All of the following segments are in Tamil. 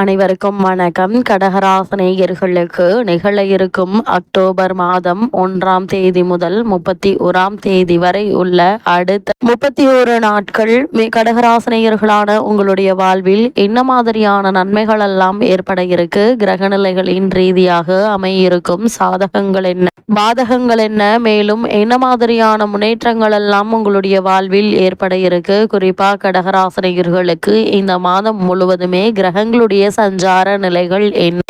அனைவருக்கும் வணக்கம். கடகராசனேயர்களுக்கு நிகழ இருக்கும் அக்டோபர் மாதம் ஒன்றாம் தேதி முதல் முப்பத்தி ஓராம் தேதி வரை உள்ள அடுத்த முப்பத்தி ஓரு நாட்கள் கடகராசனேயர்களான உங்களுடைய வாழ்வில் என்ன மாதிரியான நன்மைகள் எல்லாம் ஏற்பட இருக்கு? கிரகநிலைகளின் ரீதியாக அமையிருக்கும் சாதகங்கள் என்ன? பாதகங்கள் என்ன? மேலும் என்ன மாதிரியான முன்னேற்றங்கள் எல்லாம் உங்களுடைய வாழ்வில் ஏற்பட இருக்கு? குறிப்பா கடகராசனையர்களுக்கு இந்த மாதம் முழுவதுமே கிரகங்களுடைய சஞ்சார நிலைகள்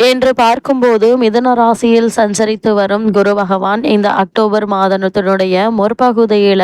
என்று பார்க்கும்போது மிதுன ராசியில் சஞ்சரித்து வரும் குரு பகவான் இந்த அக்டோபர் மாதத்தினுடைய முற்பகுதியில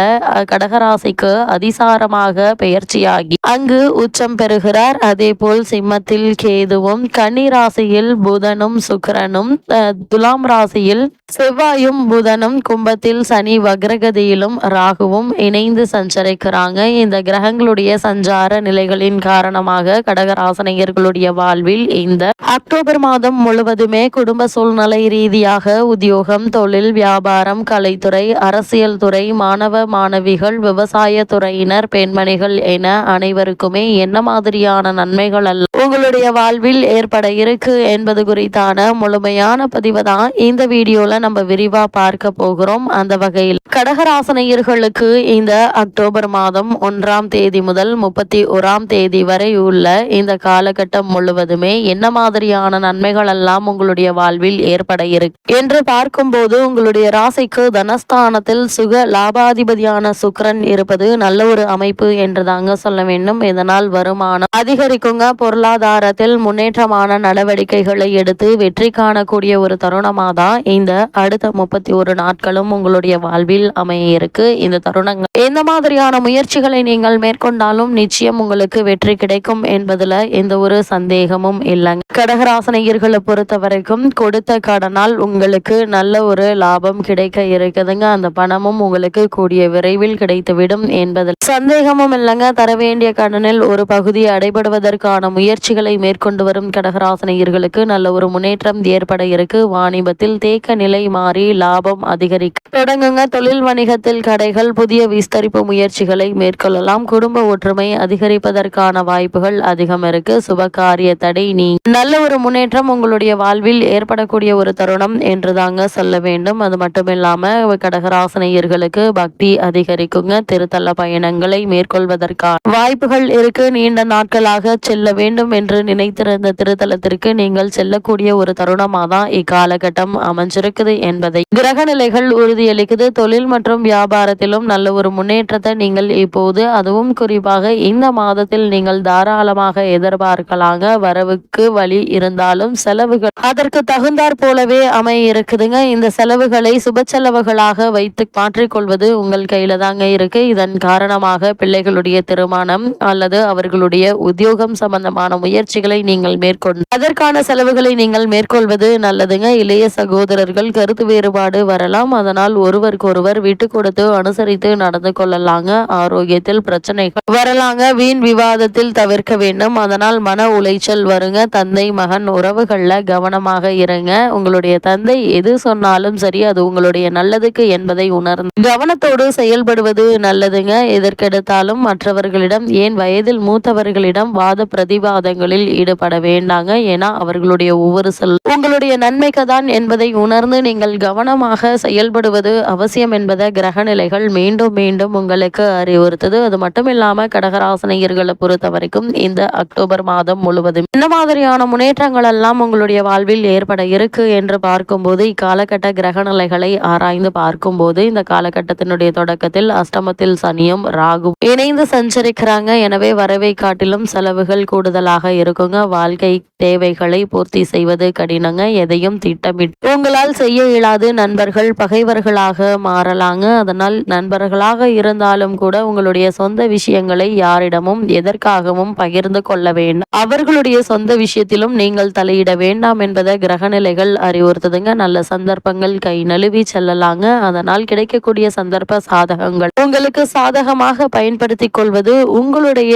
கடகராசிக்கு அதிசாரமாக பெயர்ச்சியாகி அங்கு உச்சம் பெறுகிறார். அதே போல் சிம்மத்தில் கேதுவும் கன்னி ராசியில் புதனும் சுக்கரனும் அஹ், துலாம் ராசியில் செவ்வாயும் புதனும் கும்பத்தில் சனி வக்ரகதியிலும் ராகுவும் இணைந்து சஞ்சரிக்கிறாங்க. இந்த கிரகங்களுடைய சஞ்சார நிலைகளின் காரணமாக கடகராசனையர்களுடைய வாழ்வில் இந்த அக்டோபர் மாதம் முழுவதுமே குடும்ப சூழ்நிலை ரீதியாக உத்தியோகம் தொழில் வியாபாரம் கலைத்துறை அரசியல் துறை மாணவ மாணவிகள் விவசாய துறையினர் பெண்மணிகள் என அனைவருக்குமே என்ன மாதிரியான நன்மைகள் அல்ல? உங்களுடைய வாழ்வில் ஏற்பட இருக்கு என்பது குறித்தான முழுமையான பதிவை தான் இந்த வீடியோல நம்ம விரிவா பார்க்க போகிறோம். அந்த வகையில் கடகராசனையர்களுக்கு இந்த அக்டோபர் மாதம் ஒன்றாம் தேதி முதல் முப்பத்தி ஓராம் தேதி வரை உள்ள இந்த காலகட்டம் முழுவதுமே என்ன மாதிரியான நன்மைகள் எல்லாம் உங்களுடைய வாழ்வில் ஏற்பட இருக்கு என்று பார்க்கும்போது உங்களுடைய ராசிக்கு தனஸ்தானத்தில் சுக லாபாதிபதியான சுக்கரன் இருப்பது நல்ல ஒரு அமைப்பு என்று தாங்க சொல்ல வேண்டும். இதனால் வருமானம் அதிகரிக்குங்க. பொருளாதாரத்தில் முன்னேற்றமான நடவடிக்கைகளை எடுத்து வெற்றி காணக்கூடிய ஒரு தருணமாக தான் இந்த அடுத்த முப்பத்தி ஒரு நாட்களும் உங்களுடைய வாழ்வில் அமைய இருக்கு. இந்த தருணங்கள் எந்த மாதிரியான முயற்சிகளை நீங்கள் மேற்கொண்டாலும் நிச்சயம் உங்களுக்கு வெற்றி கிடைக்கும் என்பதுல எந்த ஒரு சந்தேகமும் இல்லைங்க. கடகராசனையர்களை பொறுத்த வரைக்கும் கொடுத்த கடனால் உங்களுக்கு நல்ல ஒரு லாபம் கிடைக்க இருக்குதுங்க. அந்த பணமும் உங்களுக்கு கூடிய விரைவில் கிடைத்துவிடும் என்பதில். சந்தேகமும் இல்லைங்க. தர வேண்டிய கடனில் ஒரு பகுதி அடைபடுவதற்கான முயற்சிகளை மேற்கொண்டு வரும் கடகராசனையர்களுக்கு நல்ல ஒரு முன்னேற்றம் ஏற்பட இருக்கு. வாணிபத்தில் தேக்க நிலை மாறி லாபம் அதிகரிக்க. தொடங்குங்க. தொழில் வணிகத்தில் கடைகள் புதிய விஸ்தரிப்பு முயற்சிகளை மேற்கொள்ளலாம். குடும்ப ஒற்றுமை அதிகரிப்பதற்கான வாய்ப்புகள் அதிகம் இருக்கு. சுப காரிய தடை நீ நல்ல ஒரு முன்னேற்றம் உங்களுடைய வாழ்வில் ஏற்படக்கூடிய ஒரு தருணம் என்று தாங்க சொல்ல வேண்டும். அது மட்டும் இல்லாம கடகராசனையர்களுக்கு பக்தி அதிகரிக்குங்க. திருத்தல பயணங்களை மேற்கொள்வதற்கான வாய்ப்புகள் இருக்கு. நீண்ட நாட்களாக செல்ல வேண்டும் என்று நினைத்திருந்த திருத்தலத்திற்கு நீங்கள் செல்லக்கூடிய ஒரு தருணமாக தான் இக்காலகட்டம் அமைஞ்சிருக்குது என்பதை. கிரக நிலைகள் உறுதியளிக்குது. தொழில் மற்றும் வியாபாரத்திலும் நல்ல ஒரு முன்னேற்றத்தை நீங்கள் இப்போது அதுவும் குறிப்பாக இந்த மாதத்தில் நீங்கள் தாராளமாக எதிர்பார்க்கலாங்க. வரவுக்கு வழி இருந்தாலும் செலவுகள் அதற்கு தகுந்தாற் போலவே அமைய இருக்குதுங்க இந்த செலவுகளை சுப செலவுகளாக வைத்து மாற்றிக்கொள்வது உங்கள் கையில தாங்க இருக்கு. இதன் காரணமாக பிள்ளைகளுடைய திருமணம் அல்லது அவர்களுடைய உத்தியோகம் சம்பந்தமான முயற்சிகளை நீங்கள் மேற்கொண்டு அதற்கான செலவுகளை நீங்கள் மேற்கொள்வது நல்லதுங்க. இளைய சகோதரர்கள் கருத்து வேறுபாடு வரலாம். அதனால் ஒருவருக்கொருவர் விட்டு கொடுத்து அனுசரித்து நடந்து கொள்ளலாங்க. ஆரோக்கியத்தில் பிரச்சனைகள் வரலாங்க. வீண் விவாதத்தில் தவிர்க்க வேண்டும். அதனால் மன உளைச்சல் வருங்க. தந்தை மகன் உறவுகள்ல கவனமாக இருங்க. உங்களுடைய தந்தை எது சொன்னாலும் சரி அது உங்களுடைய நல்லதுக்கு என்பதை உணர்ந்து கவனத்தோடு செயல்படுவது நல்லதுங்க. எதற்கெடுத்தாலும் மற்றவர்களிடம் ஏன் வயதில் மூத்தவர்களிடம் வாத பிரதிவாதங்களில் ஈடுபட வேண்டாங்க. ஏன்னா அவர்களுடைய ஒவ்வொரு சொல் உங்களுடைய நன்மைக்கு தான் என்பதை உணர்ந்து நீங்கள் கவனமாக செயல்படுவது அவசியம் என்பதை கிரகநிலைகள் மீண்டும் மீண்டும் உங்களுக்கு அறிவுறுத்தது. அது மட்டும் இல்லாம கடகராசனையர்களை பொறுத்த வரைக்கும் இந்த அக்டோபர் மாதம் முழுவதும் இந்த மாதிரியான முன்னேற்றங்கள் எல்லாம் உங்களுடைய வாழ்வில் ஏற்பட இருக்கு என்று பார்க்கும்போது இக்காலகட்ட கிரக நிலைகளை ஆராய்ந்து பார்க்கும்போது இந்த காலகட்டத்தினுடைய தொடக்கத்தில் அஷ்டமத்தில் சனியும் ராகு இணைந்து சஞ்சரிக்கிறாங்க. எனவே வரவை காட்டிலும் செலவுகள் கூடுதலாக இருக்குங்க. வாழ்க்கை தேவைகளை பூர்த்தி செய்வது கடினங்க. எதையும் திட்டமிட்டு உங்களால் செய்ய இயலாது நண்பர்கள் பகைவர்களாக மாறலாங்க. அதனால் நண்பர்களாக இருந்தாலும் கூட உங்களுடைய சொந்த விஷயங்களை யாரிடமும் எதற்காகவும் பகிர்ந்து கொள்ள வேண்டாம் அவர்களுடைய சொந்த விஷயத்திலும் நீங்கள் தலையிட வேண்டாம் என்பதை கிரகநிலைகள் அறிவுறுத்துதுங்க. நல்ல சந்தர்ப்பங்கள் கை நழுவி செல்லலாங்க. அதனால் கிடைக்கக்கூடிய சந்தர்ப்ப சாதகங்கள். உங்களுக்கு சாதகமாக பயன்படுத்திக் கொள்வது உங்களுடைய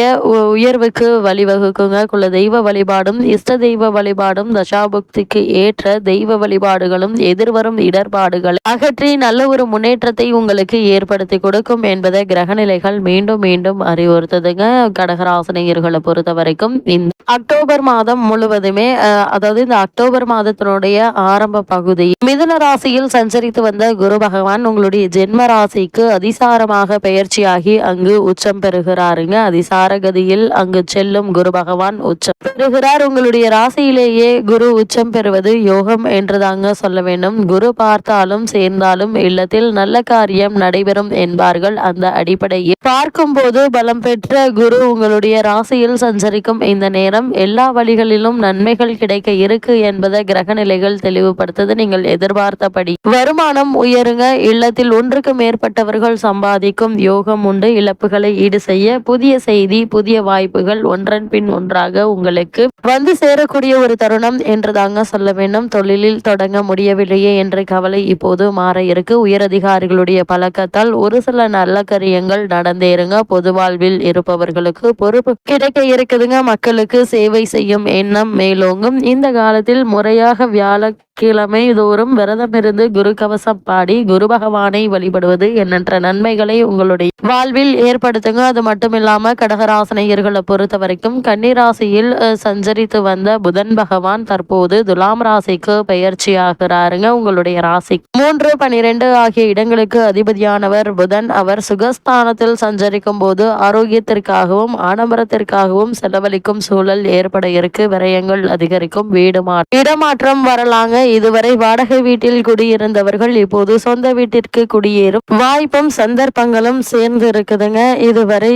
உயர்வுக்கு வழிவகுக்குங்க. குல தெய்வ வழிபாடும் இஷ்ட தெய்வ வழிபாடும் தசாபுக்திக்கு ஏற்ற தெய்வ வழிபாடுகளும் எதிர்வரும் இடர்பாடுகளை அகற்றி நல்ல ஒரு முன்னேற்றத்தை உங்களுக்கு ஏற்படுத்தி கொடுக்கும். என்பதை கிரகநிலைகள் மீண்டும் மீண்டும் அறிவுறுத்துதுங்க. கடகராசனையர்களை பொறுத்த வரைக்கும் இந்த அக்டோபர் மாதம் முழுவதுமே அதாவது இந்த அக்டோபர் மாதத்தினுடைய ஆரம்ப பகுதி மிதுன ராசியில் சஞ்சரித்து வந்த குரு பகவான் உங்களுடைய ஜென்ம ராசிக்கு அதிசாரமாக பெயர்ச்சியாகி அங்கு உச்சம் பெறுகிறாருங்க. அதிசார கதியில் அங்கு செல்லும் குரு பகவான் உச்சம் பெறுகிறார். உங்களுடைய ராசியிலேயே குரு உச்சம் பெறுவது யோகம் என்றுதாங்க சொல்ல வேண்டும். குரு பார்த்தாலும் சேர்ந்தாலும் இல்லத்தில் நல்ல காரியம் நடைபெறும் என்பார்கள். அந்த அடிப்படையில். பார்க்கும்போது பலம் பெற்ற குரு உங்களுடைய ராசியில் சஞ்சரிக்கும் இந்த நேரம் எல்லா வழிகளிலும் நன்மைகள் கிடைக்க இருக்கு என்பதை கிரக நிலைகள் தெளிவுபடுத்தது. நீங்கள் எதிர்பார்த்தபடி வருமானம் உயருங்க. இல்லத்தில் ஒன்றுக்கு மேற்பட்டவர்கள் சம்பாதிக்கும் யோகம் உண்டு. இழப்புகளை ஈடு செய்ய புதிய செய்தி புதிய வாய்ப்புகள் ஒன்றன் பின் ஒன்றாக உங்களுக்கு வந்து சேரக்கூடிய ஒரு தருணம் என்று தாங்க சொல்ல வேண்டும். தொழிலில் தொடங்க முடியவில்லையே என்ற கவலை இப்போது மாற இருக்கு. உயரதிகாரிகளுடைய பழக்கத்தால் ஒரு சில நல்ல காரியங்கள் நடந்தேறுங்க. பொது வாழ்வில் இருப்பவர்களுக்கு பொறுப்பு கிடைக்க இருக்குதுங்க. மக்களுக்கு சேவை செய்யும் எண்ணம் மேலோங்கும். இந்த காலத்தில் முறையாக வியாழ கிழமை தோறும் விரதமிருந்து குரு கவசம் பாடி குரு பகவானை வழிபடுவது எண்ணற்ற நன்மைகளை உங்களுடைய வாழ்வில் ஏற்படுத்துங்க. அது மட்டும் இல்லாம கடகராசனையர்களை பொறுத்த வரைக்கும் கன்னிராசியில் சஞ்சரித்து வந்த புதன் பகவான் தற்போது துலாம் ராசிக்கு பயிற்சி ஆகிறாருங்க உங்களுடைய ராசி மூன்று பனிரெண்டு ஆகிய இடங்களுக்கு அதிபதியானவர் புதன். அவர் சுகஸ்தானத்தில் சஞ்சரிக்கும் போது ஆரோக்கியத்திற்காகவும் ஆடம்பரத்திற்காகவும் செலவழிக்கும் சூழல் ஏற்பட இருக்கு. விரயங்கள் அதிகரிக்கும். வீடு இடமாற்றம் வரலாங்க. இதுவரை வாடகை வீட்டில் குடியிருந்தவர்கள் இப்போது சொந்த வீட்டிற்கு குடியேறும். வாய்ப்பும் சந்தர்ப்பங்களும் சேர்ந்து இருக்குதுங்க இதுவரை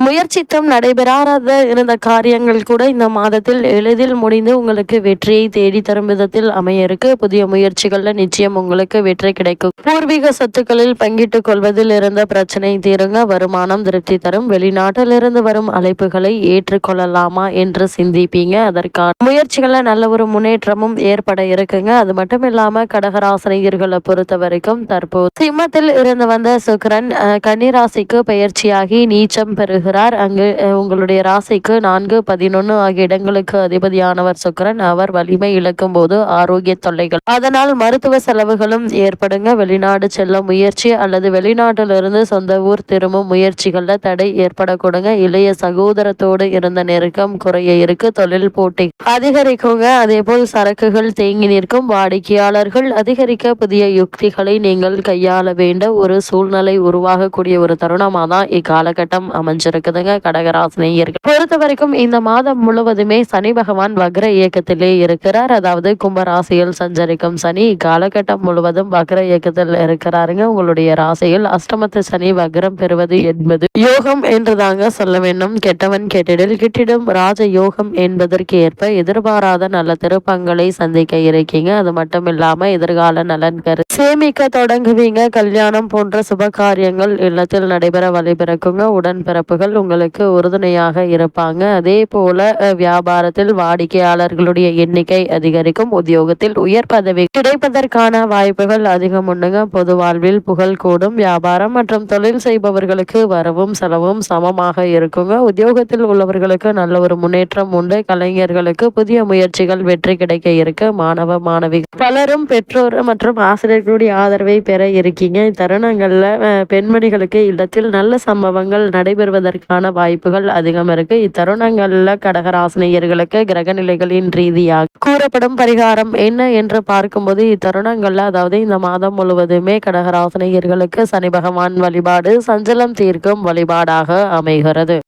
முயற்சித்தும் நடைபெறாத இருந்த காரியங்கள் கூட இந்த மாதத்தில் எளிதில் முடிந்து உங்களுக்கு வெற்றியை தேடி தரும் விதத்தில் அமைய இருக்கு. புதிய முயற்சிகள்ல நிச்சயம் உங்களுக்கு வெற்றி கிடைக்கும். பூர்வீக சொத்துக்களில் பங்கிட்டுக் கொள்வதில் இருந்த பிரச்சனை தீருங்க. வருமானம் திருப்தி தரும். வெளிநாட்டில் இருந்து வரும் அழைப்புகளை ஏற்றுக்கொள்ளலாமா என்று சிந்திப்பீங்க. அதற்கான முயற்சிகள்ல நல்ல ஒரு முன்னேற்றமும் ஏற்பட இருக்குங்க. அது மட்டும் இல்லாம கடகராசினியர்களை பொறுத்த வரைக்கும் தற்போது சிம்மத்தில் இருந்து வந்த சுக்கரன் அஹ், கன்னிராசிக்கு பயிற்சியாகி நீச்சம் பெறுகிறார் அங்கு உங்களுடைய ராசிக்கு நான்கு பதினொன்று ஆகிய இடங்களுக்கு அதிபதியானவர் சுக்கரன். அவர் வலிமை இழக்கும் போது ஆரோக்கிய தொல்லைகள். அதனால் மருத்துவ செலவுகளும் ஏற்படுங்க. வெளிநாடு செல்ல முயற்சி அல்லது வெளிநாட்டிலிருந்து சொந்த ஊர் திரும்பும் முயற்சிகளில் தடை ஏற்படக்கூடுங்க. இளைய சகோதரத்தோடு இருந்த நெருக்கம் குறைய இருக்கு. தொழில் போட்டி அதிகரிக்குங்க. அதே போல் சரக்குகள் தேங்கி நிற்கும். வாடிக்கையாளர்கள் அதிகரிக்க புதிய யுக்திகளை நீங்கள் கையாள வேண்ட ஒரு சூழ்நிலை உருவாகக்கூடிய ஒரு தருணமாக தான் இக்காலகட்டம் அமைஞ்சிருக்குதுங்க கடகராசினியர்கள். பொறுத்த வரைக்கும் இந்த மாதம் முழுவதுமே சனி பகவான் வக்ர இயக்கத்திலே இருக்கிறார். அதாவது கும்பராசியில் சஞ்சரிக்கும் சனி காலகட்டம் முழுவதும் வக்ர இயக்கத்தில் இருக்கிறாருங்க. உங்களுடைய ராசியில் அஷ்டமத்து சனி வக்ரம் பெறுவது என்பது யோகம் என்று தாங்க சொல்ல வேண்டும். கெட்டவன் கெட்டிடில் கிட்டிடும். ராஜ யோகம் என்பதற்கு ஏற்ப எதிர்பாராத நல்ல திருப்பங்களை சந்திக்க இருக்கீங்க. அது மட்டும் இல்லாம எதிர்கால நலன் கரு சேமிக்க தொடங்குவீங்க. கல்யாணம் போன்ற சுப காரியங்கள் இல்லத்தில் நடைபெற வழிபிறக்குங்க உடன்பிறப்புகள் உங்களுக்கு உறுதுணையாக இருப்பாங்க. அதே போல வியாபாரத்தில் வாடிக்கையாளர்களுடைய எண்ணிக்கை அதிகரிக்கும். உத்தியோகத்தில் உயர் பதவி கிடைப்பதற்கான வாய்ப்புகள் அதிகம் உண்டுங்க பொது வாழ்வில் புகழ் கூடும். வியாபாரம் மற்றும் தொழில் செய்பவர்களுக்கு வரவும் செலவும் சமமாக இருக்குங்க. உத்தியோகத்தில் உள்ளவர்களுக்கு நல்ல ஒரு முன்னேற்றம் உண்டு. கலைஞர்களுக்கு புதிய முயற்சிகள் வெற்றி கிடைக்க இருக்கு. மாணவ மாணவி பலரும் பெற்றோர் மற்றும் ஆசிரியர்களுடைய ஆதரவை பெற இருக்கீங்க. இத்தருணங்கள்ல பெண்மணிகளுக்கு இல்லத்தில் நல்ல சம்பவங்கள் நடைபெறுவதற்கு வருவதற்கான வாய்ப்புகள் அதிகம் இருக்கு. இத்தருணங்கள்ல கடகராசினியர்களுக்கு கிரகநிலைகளின் ரீதியாக கூறப்படும் பரிகாரம் என்ன என்று பார்க்கும்போது இத்தருணங்கள்ல அதாவது இந்த மாதம் முழுவதுமே கடகராசினியர்களுக்கு சனி பகவான் வழிபாடு சஞ்சலம் தீர்க்கும் வழிபாடாக அமைகிறது.